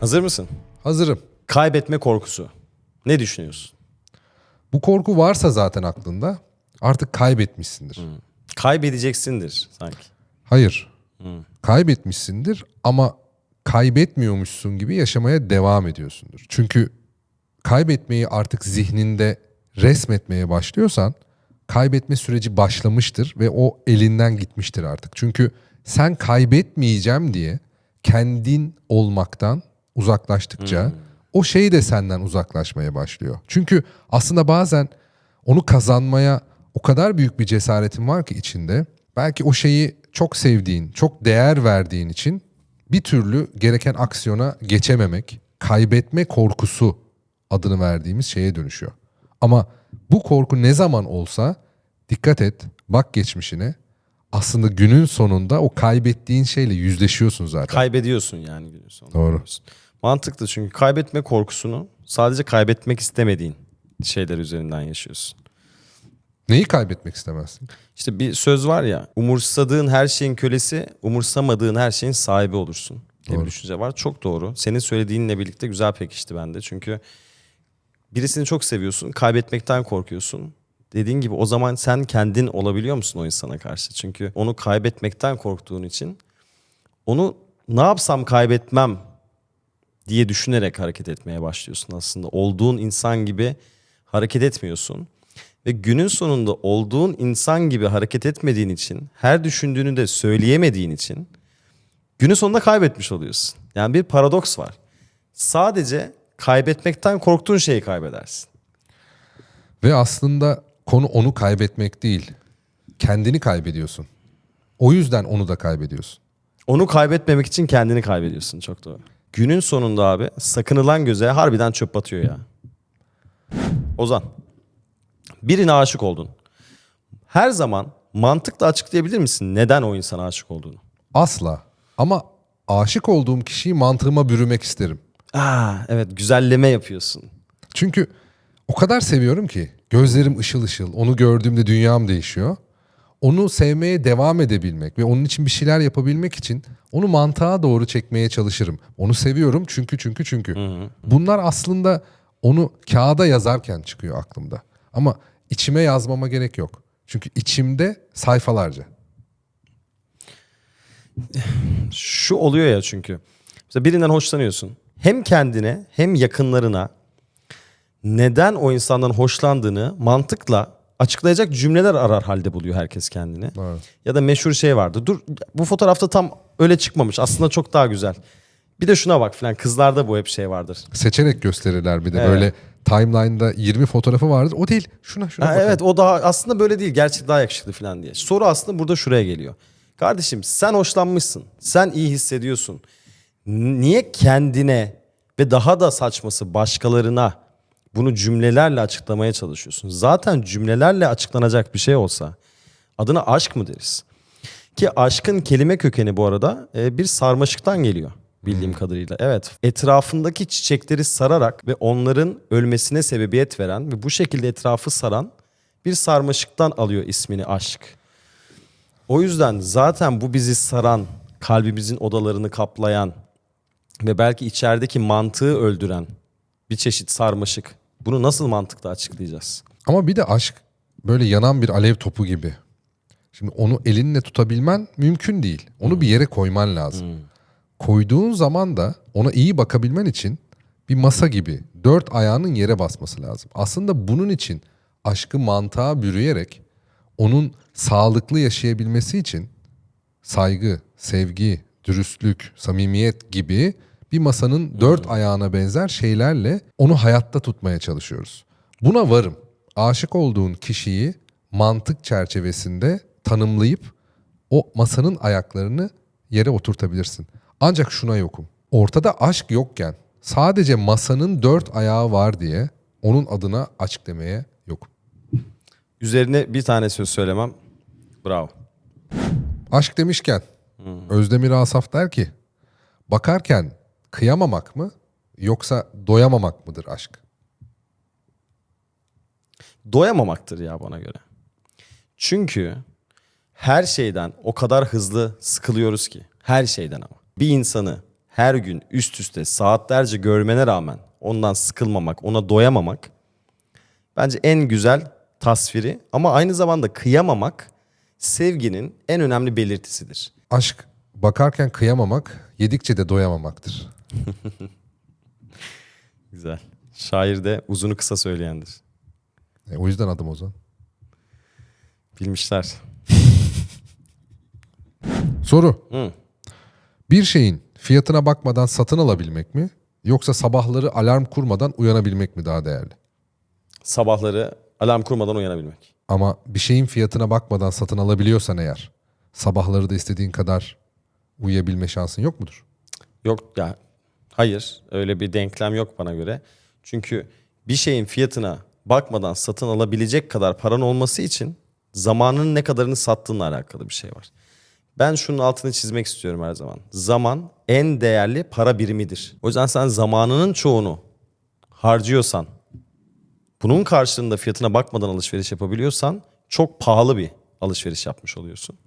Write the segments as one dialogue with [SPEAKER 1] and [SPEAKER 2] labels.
[SPEAKER 1] Hazır mısın?
[SPEAKER 2] Hazırım.
[SPEAKER 1] Kaybetme korkusu. Ne düşünüyorsun?
[SPEAKER 2] Bu korku varsa zaten aklında artık kaybetmişsindir.
[SPEAKER 1] Kaybedeceksindir sanki.
[SPEAKER 2] Hayır. Kaybetmişsindir ama kaybetmiyormuşsun gibi yaşamaya devam ediyorsundur. Çünkü kaybetmeyi artık zihninde resmetmeye başlıyorsan kaybetme süreci başlamıştır ve o elinden gitmiştir artık. Çünkü sen kaybetmeyeceğim diye kendin olmaktan uzaklaştıkça o şey de senden uzaklaşmaya başlıyor. Çünkü aslında bazen onu kazanmaya o kadar büyük bir cesaretin var ki içinde. Belki o şeyi çok sevdiğin, çok değer verdiğin için bir türlü gereken aksiyona geçememek, kaybetme korkusu adını verdiğimiz şeye dönüşüyor. Ama bu korku ne zaman olsa dikkat et, bak geçmişine. Aslında günün sonunda o kaybettiğin şeyle yüzleşiyorsun zaten.
[SPEAKER 1] Kaybediyorsun yani günün sonunda.
[SPEAKER 2] Doğru.
[SPEAKER 1] Mantıklı çünkü kaybetme korkusunu sadece kaybetmek istemediğin şeyler üzerinden yaşıyorsun.
[SPEAKER 2] Neyi kaybetmek istemezsin?
[SPEAKER 1] İşte bir söz var ya umursadığın her şeyin kölesi umursamadığın her şeyin sahibi olursun diye bir
[SPEAKER 2] Doğru.
[SPEAKER 1] düşünce var. Çok doğru. Senin söylediğinle birlikte güzel pekişti bende. Çünkü birisini çok seviyorsun kaybetmekten korkuyorsun. Dediğin gibi o zaman sen kendin olabiliyor musun o insana karşı? Çünkü onu kaybetmekten korktuğun için onu ne yapsam kaybetmem diye düşünerek hareket etmeye başlıyorsun aslında. Olduğun insan gibi hareket etmiyorsun. Ve günün sonunda olduğun insan gibi hareket etmediğin için, her düşündüğünü de söyleyemediğin için günün sonunda kaybetmiş oluyorsun. Yani bir paradoks var. Sadece kaybetmekten korktuğun şeyi kaybedersin.
[SPEAKER 2] Ve aslında konu onu kaybetmek değil. Kendini kaybediyorsun. O yüzden onu da kaybediyorsun.
[SPEAKER 1] Onu kaybetmemek için kendini kaybediyorsun çok doğru. Günün sonunda abi sakınılan göze harbiden çöp batıyor ya. Ozan. Birine aşık oldun. Her zaman mantıkla açıklayabilir misin neden o insana aşık olduğunu?
[SPEAKER 2] Asla. Ama aşık olduğum kişiyi mantığıma bürümek isterim.
[SPEAKER 1] Aa evet güzelleme yapıyorsun.
[SPEAKER 2] Çünkü o kadar seviyorum ki gözlerim ışıl ışıl. Onu gördüğümde dünyam değişiyor. Onu sevmeye devam edebilmek ve onun için bir şeyler yapabilmek için onu mantığa doğru çekmeye çalışırım. Onu seviyorum çünkü çünkü çünkü. Bunlar aslında onu kağıda yazarken çıkıyor aklımda. Ama içime yazmama gerek yok. Çünkü içimde sayfalarca.
[SPEAKER 1] Şu oluyor ya çünkü. Mesela birinden hoşlanıyorsun. Hem kendine hem yakınlarına neden o insandan hoşlandığını mantıkla açıklayacak cümleler arar halde buluyor herkes kendini.
[SPEAKER 2] Evet.
[SPEAKER 1] Ya da meşhur şey vardı. Dur bu fotoğrafta tam öyle çıkmamış. Aslında çok daha güzel. Bir de şuna bak falan. Kızlarda bu hep şey vardır.
[SPEAKER 2] Seçenek gösterirler bir de
[SPEAKER 1] Evet.
[SPEAKER 2] böyle timeline'da 20 fotoğrafı vardır. O değil. Şuna şuna
[SPEAKER 1] Ha,
[SPEAKER 2] bakalım.
[SPEAKER 1] evet o daha aslında böyle değil. Gerçek daha yakışıklı falan diye. Soru aslında burada şuraya geliyor. Kardeşim sen hoşlanmışsın. Sen iyi hissediyorsun. Niye kendine ve daha da saçması başkalarına bunu cümlelerle açıklamaya çalışıyorsun? Zaten cümlelerle açıklanacak bir şey olsa adına aşk mı deriz? Ki aşkın kelime kökeni bu arada e, bir sarmaşıktan geliyor bildiğim kadarıyla. Evet etrafındaki çiçekleri sararak ve onların ölmesine sebebiyet veren ve bu şekilde etrafı saran bir sarmaşıktan alıyor ismini aşk. O yüzden zaten bu bizi saran, kalbimizin odalarını kaplayan ve belki içerideki mantığı öldüren bir çeşit sarmaşık. Bunu nasıl mantıkla açıklayacağız?
[SPEAKER 2] Ama bir de aşk böyle yanan bir alev topu gibi. Şimdi onu elinle tutabilmen mümkün değil. Onu bir yere koyman lazım. Koyduğun zaman da ona iyi bakabilmen için bir masa gibi dört ayağının yere basması lazım. Aslında bunun için aşkı mantığa bürüyerek onun sağlıklı yaşayabilmesi için saygı, sevgi, dürüstlük, samimiyet gibi bir masanın dört ayağına benzer şeylerle onu hayatta tutmaya çalışıyoruz. Buna varım. Aşık olduğun kişiyi mantık çerçevesinde tanımlayıp o masanın ayaklarını yere oturtabilirsin. Ancak şuna yokum. Ortada aşk yokken sadece masanın dört ayağı var diye onun adına aşk demeye yokum.
[SPEAKER 1] Üzerine bir tane söz söylemem. Bravo.
[SPEAKER 2] Aşk demişken Özdemir Asaf der ki bakarken kıyamamak mı yoksa doyamamak mıdır aşk?
[SPEAKER 1] doyamamaktır ya bana göre. Çünkü her şeyden o kadar hızlı sıkılıyoruz ki. Her şeyden ama. Bir insanı her gün üst üste saatlerce görmene rağmen ondan sıkılmamak, ona doyamamak bence en güzel tasviri ama aynı zamanda kıyamamak sevginin en önemli belirtisidir.
[SPEAKER 2] Aşk bakarken kıyamamak, yedikçe de doyamamaktır.
[SPEAKER 1] Güzel. Şair de uzunu kısa söyleyendir.
[SPEAKER 2] E, o yüzden adım Ozan.
[SPEAKER 1] Bilmişler.
[SPEAKER 2] Soru.
[SPEAKER 1] Hı.
[SPEAKER 2] Bir şeyin fiyatına bakmadan satın alabilmek mi? Yoksa sabahları alarm kurmadan uyanabilmek mi daha değerli?
[SPEAKER 1] Sabahları alarm kurmadan uyanabilmek.
[SPEAKER 2] Ama bir şeyin fiyatına bakmadan satın alabiliyorsan eğer sabahları da istediğin kadar uyuyabilme şansın yok mudur?
[SPEAKER 1] Yok ya hayır öyle bir denklem yok bana göre. Çünkü bir şeyin fiyatına bakmadan satın alabilecek kadar paran olması için zamanın ne kadarını sattığınla alakalı bir şey var. Ben şunun altını çizmek istiyorum her zaman. Zaman en değerli para birimidir. O yüzden sen zamanının çoğunu harcıyorsan, bunun karşılığında fiyatına bakmadan alışveriş yapabiliyorsan çok pahalı bir alışveriş yapmış oluyorsun.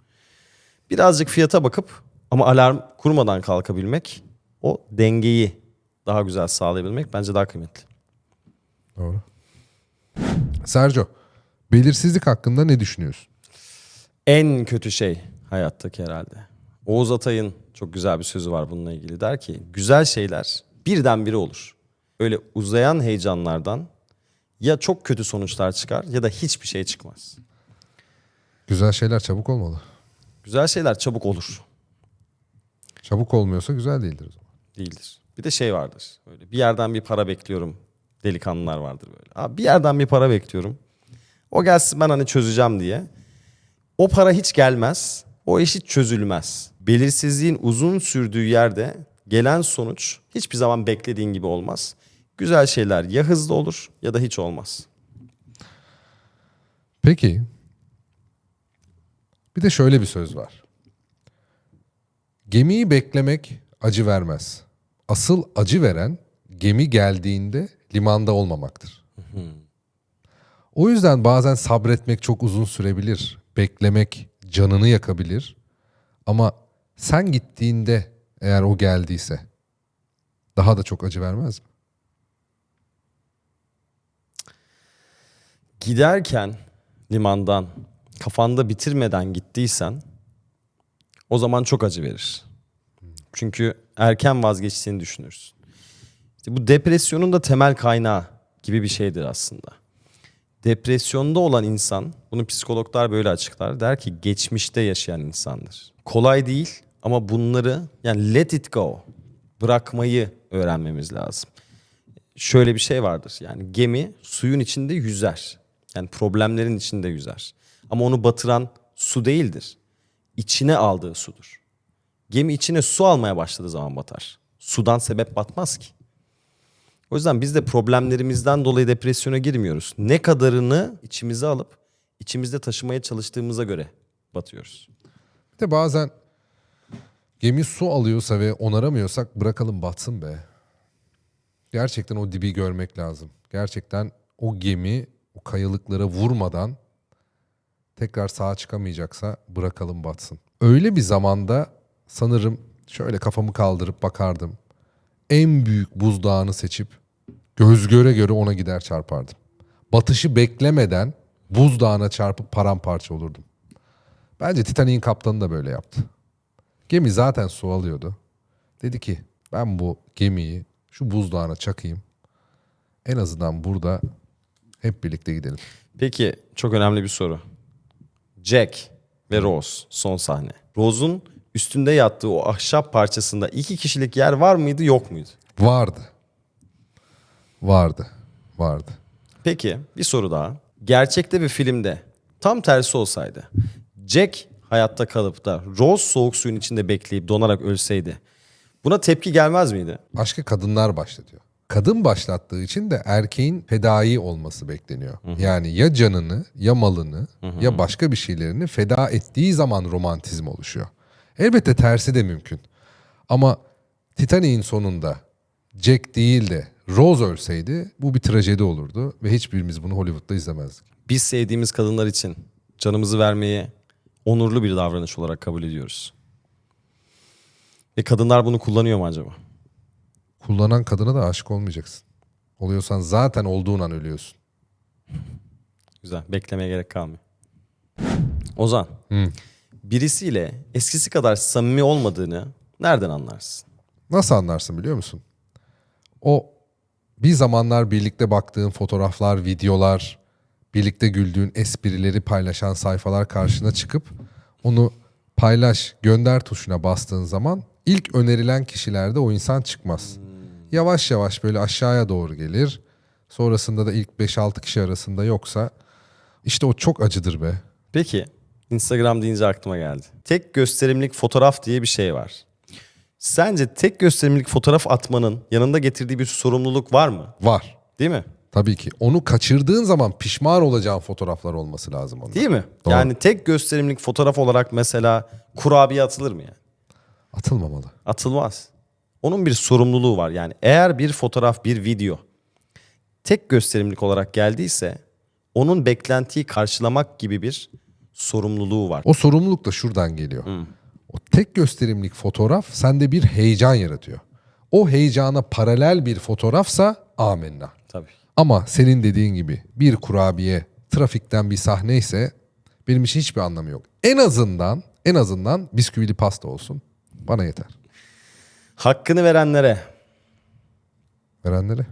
[SPEAKER 1] Birazcık fiyata bakıp ama alarm kurmadan kalkabilmek o dengeyi daha güzel sağlayabilmek bence daha kıymetli.
[SPEAKER 2] Doğru. Sergio, belirsizlik hakkında ne düşünüyorsun?
[SPEAKER 1] En kötü şey hayattaki herhalde. Oğuz Atay'ın çok güzel bir sözü var bununla ilgili. Der ki güzel şeyler birdenbire olur. Öyle uzayan heyecanlardan ya çok kötü sonuçlar çıkar ya da hiçbir şey çıkmaz.
[SPEAKER 2] Güzel şeyler çabuk olmalı.
[SPEAKER 1] Güzel şeyler çabuk olur.
[SPEAKER 2] Çabuk olmuyorsa güzel değildir.
[SPEAKER 1] Değildir. Bir de şey vardır. Böyle bir yerden bir para bekliyorum. Delikanlılar vardır böyle. Abi bir yerden bir para bekliyorum. O gelsin ben hani çözeceğim diye. O para hiç gelmez. O iş hiç çözülmez. Belirsizliğin uzun sürdüğü yerde gelen sonuç hiçbir zaman beklediğin gibi olmaz. Güzel şeyler ya hızlı olur ya da hiç olmaz.
[SPEAKER 2] Peki, bir de şöyle bir söz var. Gemiyi beklemek acı vermez. Asıl acı veren gemi geldiğinde limanda olmamaktır. O yüzden bazen sabretmek çok uzun sürebilir. Beklemek canını yakabilir. Ama sen gittiğinde eğer o geldiyse daha da çok acı vermez mi?
[SPEAKER 1] Giderken limandan kafanda bitirmeden gittiysen o zaman çok acı verir. Çünkü erken vazgeçtiğini düşünürsün. İşte bu depresyonun da temel kaynağı gibi bir şeydir aslında. Depresyonda olan insan, bunu psikologlar böyle açıklar. Der ki geçmişte yaşayan insandır. Kolay değil ama bunları yani let it go, bırakmayı öğrenmemiz lazım. Şöyle bir şey vardır. Yani gemi suyun içinde yüzer. Yani problemlerin içinde yüzer. Ama onu batıran su değildir. İçine aldığı sudur. Gemi içine su almaya başladığı zaman batar. Sudan sebep batmaz ki. O yüzden biz de problemlerimizden dolayı depresyona girmiyoruz. Ne kadarını içimize alıp içimizde taşımaya çalıştığımıza göre batıyoruz.
[SPEAKER 2] Bir de bazen gemi su alıyorsa ve onaramıyorsak bırakalım batsın be. Gerçekten o dibi görmek lazım. Gerçekten o gemi o kayalıklara vurmadan tekrar sağa çıkamayacaksa bırakalım batsın. Öyle bir zamanda sanırım şöyle kafamı kaldırıp bakardım. En büyük buzdağını seçip göz göre göre ona gider çarpardım. Batışı beklemeden buzdağına çarpıp paramparça olurdum. Bence Titanic'in kaptanı da böyle yaptı. Gemi zaten su alıyordu. Dedi ki ben bu gemiyi şu buzdağına çakayım. En azından burada hep birlikte gidelim.
[SPEAKER 1] Peki çok önemli bir soru. Jack ve Rose son sahne. Rose'un üstünde yattığı o ahşap parçasında iki kişilik yer var mıydı yok muydu?
[SPEAKER 2] Vardı. Vardı. Vardı.
[SPEAKER 1] Peki bir soru daha. Gerçekte bir filmde tam tersi olsaydı Jack hayatta kalıp da Rose soğuk suyun içinde bekleyip donarak ölseydi buna tepki gelmez miydi?
[SPEAKER 2] Aşkı kadınlar başlatıyor. Kadın başlattığı için de erkeğin fedai olması bekleniyor. Yani ya canını ya malını ya başka bir şeylerini feda ettiği zaman romantizm oluşuyor. Elbette tersi de mümkün. Ama Titanic'in sonunda Jack değil de Rose ölseydi bu bir trajedi olurdu ve hiçbirimiz bunu Hollywood'da izlemezdik.
[SPEAKER 1] Biz sevdiğimiz kadınlar için canımızı vermeyi onurlu bir davranış olarak kabul ediyoruz. Ve kadınlar bunu kullanıyor mu acaba?
[SPEAKER 2] Kullanan kadına da aşık olmayacaksın. Oluyorsan zaten olduğun an ölüyorsun.
[SPEAKER 1] Güzel. Beklemeye gerek kalmıyor. Ozan.
[SPEAKER 2] Hı.
[SPEAKER 1] Birisiyle eskisi kadar samimi olmadığını nereden anlarsın?
[SPEAKER 2] Nasıl anlarsın biliyor musun? O bir zamanlar birlikte baktığın fotoğraflar, videolar, birlikte güldüğün esprileri paylaşan sayfalar karşına çıkıp onu paylaş, gönder tuşuna bastığın zaman ilk önerilen kişilerde o insan çıkmaz. Yavaş yavaş böyle aşağıya doğru gelir. Sonrasında da ilk 5-6 kişi arasında yoksa işte o çok acıdır be.
[SPEAKER 1] Peki Instagram deyince aklıma geldi. Tek gösterimlik fotoğraf diye bir şey var. Sence tek gösterimlik fotoğraf atmanın yanında getirdiği bir sorumluluk var mı?
[SPEAKER 2] Var.
[SPEAKER 1] Değil mi?
[SPEAKER 2] Tabii ki. Onu kaçırdığın zaman pişman olacağın fotoğraflar olması lazım onda.
[SPEAKER 1] Değil mi?
[SPEAKER 2] Doğru.
[SPEAKER 1] Yani tek gösterimlik fotoğraf olarak mesela kurabiye atılır mı yani?
[SPEAKER 2] Atılmamalı.
[SPEAKER 1] Atılmaz. Onun bir sorumluluğu var. Yani eğer bir fotoğraf, bir video tek gösterimlik olarak geldiyse onun beklentiyi karşılamak gibi bir sorumluluğu var.
[SPEAKER 2] O sorumluluk da şuradan geliyor. O tek gösterimlik fotoğraf sende bir heyecan yaratıyor. O heyecana paralel bir fotoğrafsa amenna.
[SPEAKER 1] Tabii.
[SPEAKER 2] Ama senin dediğin gibi bir kurabiye, trafikten bir sahne ise benim için hiçbir anlamı yok. En azından en azından bisküvili pasta olsun. Bana yeter.
[SPEAKER 1] Hakkını verenlere.
[SPEAKER 2] Verenlere.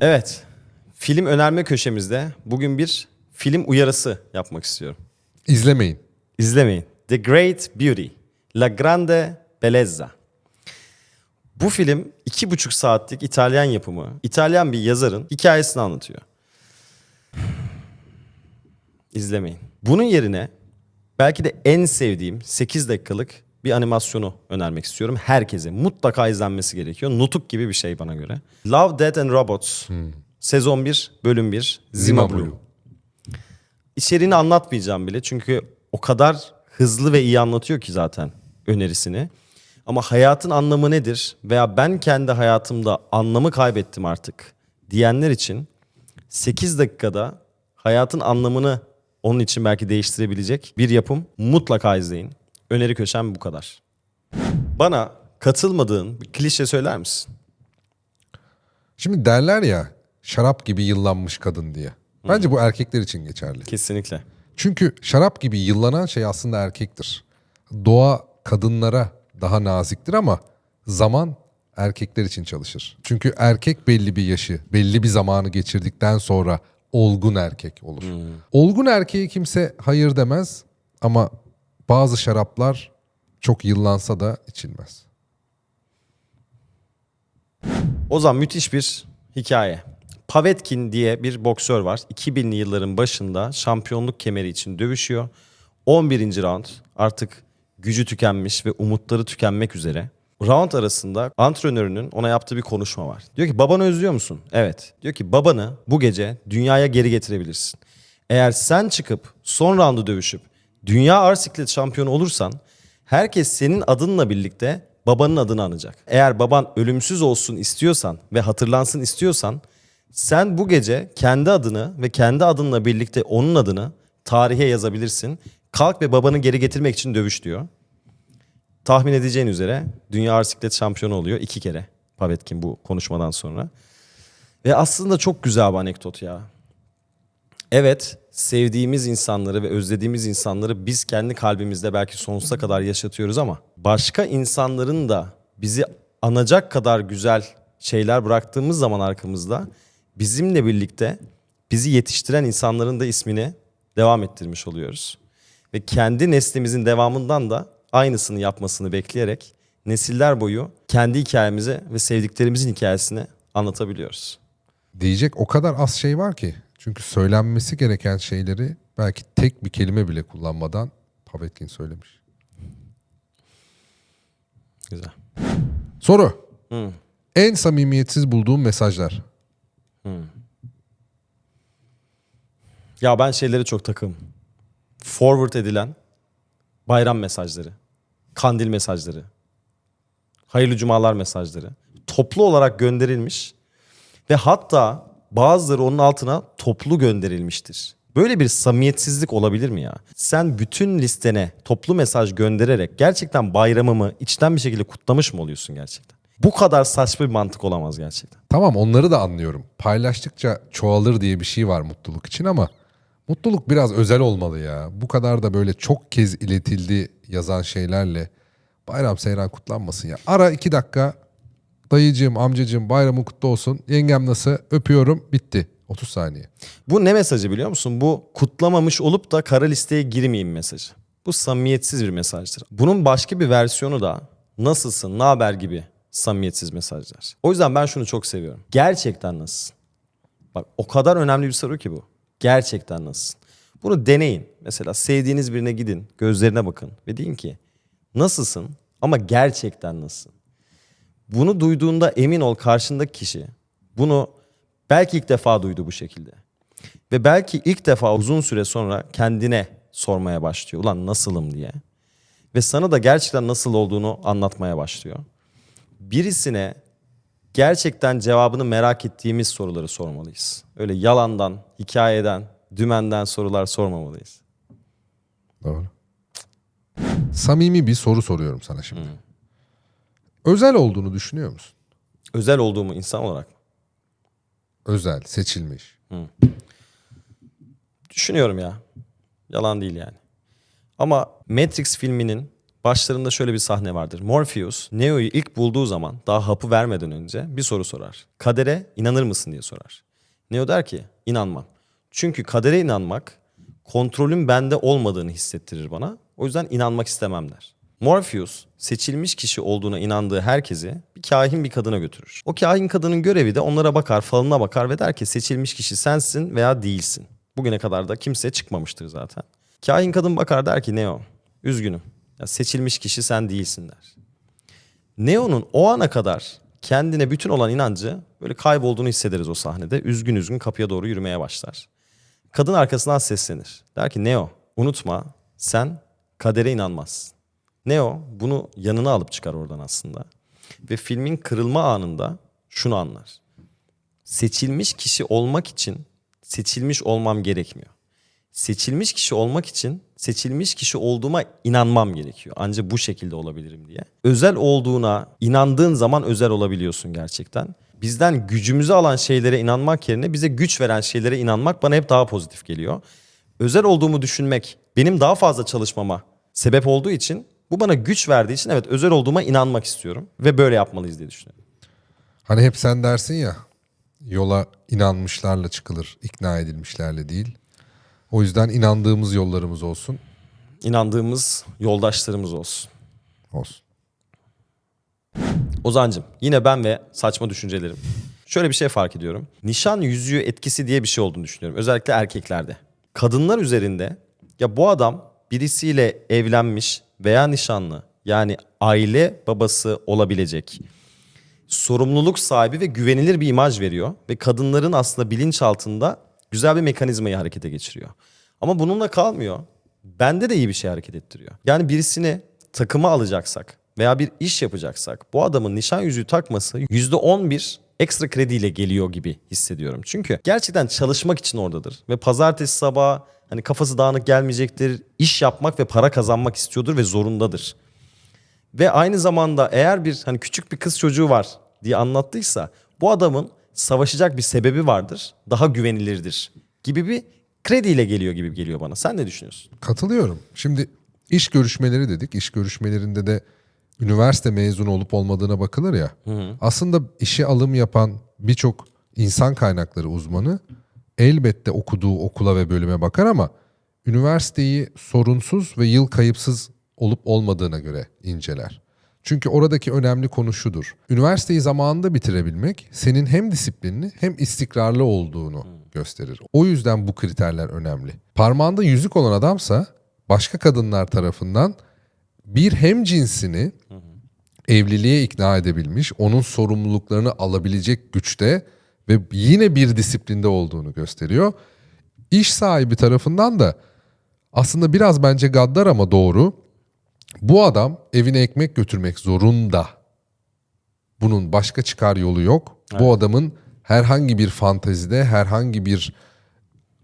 [SPEAKER 1] Evet. Film önerme köşemizde bugün bir film uyarısı yapmak istiyorum.
[SPEAKER 2] İzlemeyin.
[SPEAKER 1] İzlemeyin. The Great Beauty. La Grande Bellezza. Bu film iki buçuk saatlik İtalyan yapımı, İtalyan bir yazarın hikayesini anlatıyor. İzlemeyin. Bunun yerine belki de en sevdiğim 8 dakikalık bir animasyonu önermek istiyorum. Herkese mutlaka izlenmesi gerekiyor. Nutuk gibi bir şey bana göre. Love, Death and Robots. Sezon 1, bölüm 1. Zima,
[SPEAKER 2] Zima
[SPEAKER 1] Blue.
[SPEAKER 2] Blue.
[SPEAKER 1] İçeriğini anlatmayacağım bile çünkü o kadar hızlı ve iyi anlatıyor ki zaten önerisini. Ama hayatın anlamı nedir veya ben kendi hayatımda anlamı kaybettim artık diyenler için 8 dakikada hayatın anlamını onun için belki değiştirebilecek bir yapım mutlaka izleyin. Öneri köşem bu kadar. Bana katılmadığın bir klişe söyler misin?
[SPEAKER 2] Şimdi derler ya şarap gibi yıllanmış kadın diye. Bence bu erkekler için geçerli.
[SPEAKER 1] Kesinlikle.
[SPEAKER 2] Çünkü şarap gibi yıllanan şey aslında erkektir. Doğa kadınlara daha naziktir ama zaman erkekler için çalışır. Çünkü erkek belli bir yaşı, belli bir zamanı geçirdikten sonra olgun erkek olur. Olgun erkeği kimse hayır demez ama bazı şaraplar çok yıllansa da içilmez.
[SPEAKER 1] Ozan müthiş bir hikaye. Pavetkin diye bir boksör var. 2000'li yılların başında şampiyonluk kemeri için dövüşüyor. 11. round artık gücü tükenmiş ve umutları tükenmek üzere. Round arasında antrenörünün ona yaptığı bir konuşma var. Diyor ki babanı özlüyor musun? Evet. Diyor ki babanı bu gece dünyaya geri getirebilirsin. Eğer sen çıkıp son roundu dövüşüp dünya ağır siklet şampiyonu olursan herkes senin adınla birlikte babanın adını anacak. Eğer baban ölümsüz olsun istiyorsan ve hatırlansın istiyorsan sen bu gece kendi adını ve kendi adınla birlikte onun adını tarihe yazabilirsin. Kalk ve babanı geri getirmek için dövüş diyor. Tahmin edeceğin üzere dünya ağır siklet şampiyonu oluyor iki kere Pavetkin bu konuşmadan sonra. Ve aslında çok güzel bir anekdot ya. Evet, sevdiğimiz insanları ve özlediğimiz insanları biz kendi kalbimizde belki sonsuza kadar yaşatıyoruz ama başka insanların da bizi anacak kadar güzel şeyler bıraktığımız zaman arkamızda bizimle birlikte bizi yetiştiren insanların da ismini devam ettirmiş oluyoruz. Ve kendi neslimizin devamından da aynısını yapmasını bekleyerek nesiller boyu kendi hikayemizi ve sevdiklerimizin hikayesini anlatabiliyoruz.
[SPEAKER 2] Diyecek o kadar az şey var ki. Çünkü söylenmesi gereken şeyleri belki tek bir kelime bile kullanmadan Pavetkin söylemiş.
[SPEAKER 1] Güzel.
[SPEAKER 2] Soru. En samimiyetsiz bulduğum mesajlar.
[SPEAKER 1] Ya ben şeylere çok takım. Forward edilen bayram mesajları, kandil mesajları, hayırlı cumalar mesajları toplu olarak gönderilmiş ve hatta bazıları onun altına toplu gönderilmiştir. Böyle bir samimiyetsizlik olabilir mi ya? Sen bütün listene toplu mesaj göndererek gerçekten bayramımı içten bir şekilde kutlamış mı oluyorsun gerçekten? Bu kadar saçma bir mantık olamaz gerçekten.
[SPEAKER 2] Tamam onları da anlıyorum. Paylaştıkça çoğalır diye bir şey var mutluluk için ama mutluluk biraz özel olmalı ya. Bu kadar da böyle çok kez iletildi yazan şeylerle bayram seyran kutlanmasın ya. Ara iki dakika dayıcığım amcacığım bayramın kutlu olsun. Yengem nasıl öpüyorum bitti. 30 saniye.
[SPEAKER 1] Bu ne mesajı biliyor musun? Bu kutlamamış olup da kara listeye girmeyeyim mesajı. Bu samimiyetsiz bir mesajdır. Bunun başka bir versiyonu da nasılsın, ne haber gibi samimiyetsiz mesajlar. O yüzden ben şunu çok seviyorum. Gerçekten nasılsın? Bak o kadar önemli bir soru ki bu. Gerçekten nasılsın? Bunu deneyin. Mesela sevdiğiniz birine gidin, gözlerine bakın ve deyin ki nasılsın ama gerçekten nasılsın? Bunu duyduğunda emin ol karşındaki kişi bunu belki ilk defa duydu bu şekilde. Ve belki ilk defa uzun süre sonra kendine sormaya başlıyor. Ulan nasılım diye. Ve sana da gerçekten nasıl olduğunu anlatmaya başlıyor. Birisine gerçekten cevabını merak ettiğimiz soruları sormalıyız. Öyle yalandan, hikayeden, dümenden sorular sormamalıyız.
[SPEAKER 2] Doğru. Samimi bir soru soruyorum sana şimdi. Özel olduğunu düşünüyor musun?
[SPEAKER 1] Özel olduğumu insan olarak mı?
[SPEAKER 2] Özel, seçilmiş.
[SPEAKER 1] Düşünüyorum ya. Yalan değil yani. Ama Matrix filminin başlarında şöyle bir sahne vardır. Morpheus Neo'yu ilk bulduğu zaman daha hapı vermeden önce bir soru sorar. Kadere inanır mısın diye sorar. Neo der ki inanmam. Çünkü kadere inanmak kontrolün bende olmadığını hissettirir bana. O yüzden inanmak istemem der. Morpheus seçilmiş kişi olduğuna inandığı herkesi bir kahin bir kadına götürür. O kahin kadının görevi de onlara bakar, falına bakar ve der ki seçilmiş kişi sensin veya değilsin. Bugüne kadar da kimse çıkmamıştır zaten. Kahin kadın bakar der ki Neo üzgünüm. Ya seçilmiş kişi sen değilsin der. Neo'nun o ana kadar kendine bütün olan inancı böyle kaybolduğunu hissederiz o sahnede. Üzgün üzgün kapıya doğru yürümeye başlar. Kadın arkasından seslenir. Der ki Neo unutma sen kadere inanmazsın. Neo bunu yanına alıp çıkar oradan aslında. Ve filmin kırılma anında şunu anlar. Seçilmiş kişi olmak için seçilmiş olmam gerekmiyor. Seçilmiş kişi olmak için seçilmiş kişi olduğuma inanmam gerekiyor. Ancak bu şekilde olabilirim diye. Özel olduğuna inandığın zaman özel olabiliyorsun gerçekten. Bizden gücümüzü alan şeylere inanmak yerine bize güç veren şeylere inanmak bana hep daha pozitif geliyor. Özel olduğumu düşünmek benim daha fazla çalışmama sebep olduğu için bu bana güç verdiği için evet özel olduğuma inanmak istiyorum ve böyle yapmalıyız diye düşünüyorum.
[SPEAKER 2] Hani hep sen dersin ya yola inanmışlarla çıkılır, ikna edilmişlerle değil. O yüzden inandığımız yollarımız olsun.
[SPEAKER 1] İnandığımız yoldaşlarımız olsun.
[SPEAKER 2] Olsun.
[SPEAKER 1] Ozancım yine ben ve saçma düşüncelerim. Şöyle bir şey fark ediyorum. Nişan yüzüğü etkisi diye bir şey olduğunu düşünüyorum. Özellikle erkeklerde. Kadınlar üzerinde ya bu adam birisiyle evlenmiş veya nişanlı yani aile babası olabilecek sorumluluk sahibi ve güvenilir bir imaj veriyor ve kadınların aslında bilinçaltında güzel bir mekanizmayı harekete geçiriyor. Ama bununla kalmıyor. Bende de iyi bir şey hareket ettiriyor. Yani birisini takıma alacaksak veya bir iş yapacaksak bu adamın nişan yüzüğü takması %11 ekstra krediyle geliyor gibi hissediyorum. Çünkü gerçekten çalışmak için oradadır ve pazartesi sabah hani kafası dağınık gelmeyecektir. iş yapmak ve para kazanmak istiyordur ve zorundadır. Ve aynı zamanda eğer bir hani küçük bir kız çocuğu var diye anlattıysa bu adamın savaşacak bir sebebi vardır. Daha güvenilirdir gibi bir krediyle geliyor gibi geliyor bana. Sen ne düşünüyorsun?
[SPEAKER 2] Katılıyorum. Şimdi iş görüşmeleri dedik. İş görüşmelerinde de üniversite mezunu olup olmadığına bakılır ya. Aslında işe alım yapan birçok insan kaynakları uzmanı elbette okuduğu okula ve bölüme bakar ama üniversiteyi sorunsuz ve yıl kayıpsız olup olmadığına göre inceler. Çünkü oradaki önemli konu şudur. Üniversiteyi zamanında bitirebilmek senin hem disiplinli hem istikrarlı olduğunu gösterir. O yüzden bu kriterler önemli. Parmağında yüzük olan adamsa başka kadınlar tarafından bir hem cinsini evliliğe ikna edebilmiş, onun sorumluluklarını alabilecek güçte ve yine bir disiplinde olduğunu gösteriyor. İş sahibi tarafından da aslında biraz bence gaddar ama doğru. Bu adam evine ekmek götürmek zorunda. Bunun başka çıkar yolu yok. Bu adamın herhangi bir fantezide, herhangi bir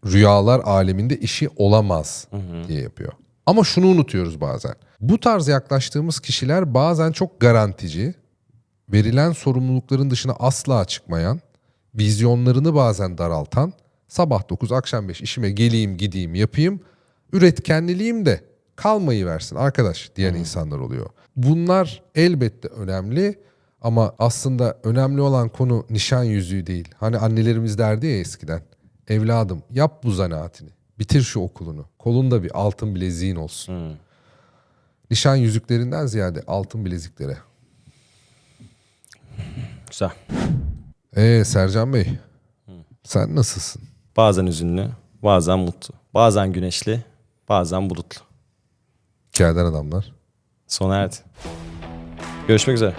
[SPEAKER 2] rüyalar aleminde işi olamaz diye yapıyor. Ama şunu unutuyoruz bazen. Bu tarz yaklaştığımız kişiler bazen çok garantici, verilen sorumlulukların dışına asla çıkmayan, vizyonlarını bazen daraltan, sabah 9 akşam 5 işime geleyim gideyim yapayım, üretkenliliğim de kalmayı versin arkadaş diyen insanlar oluyor. Bunlar elbette önemli ama aslında önemli olan konu nişan yüzüğü değil. Hani annelerimiz derdi ya eskiden. Evladım yap bu zanaatini. Bitir şu okulunu. Kolunda bir altın bileziğin olsun. Nişan yüzüklerinden ziyade altın bileziklere.
[SPEAKER 1] Güzel.
[SPEAKER 2] Ee Sercan Bey. Sen nasılsın?
[SPEAKER 1] Bazen üzünlü, bazen mutlu. Bazen güneşli, bazen bulutlu.
[SPEAKER 2] Hikayeden adamlar.
[SPEAKER 1] Sona erdi. Görüşmek üzere.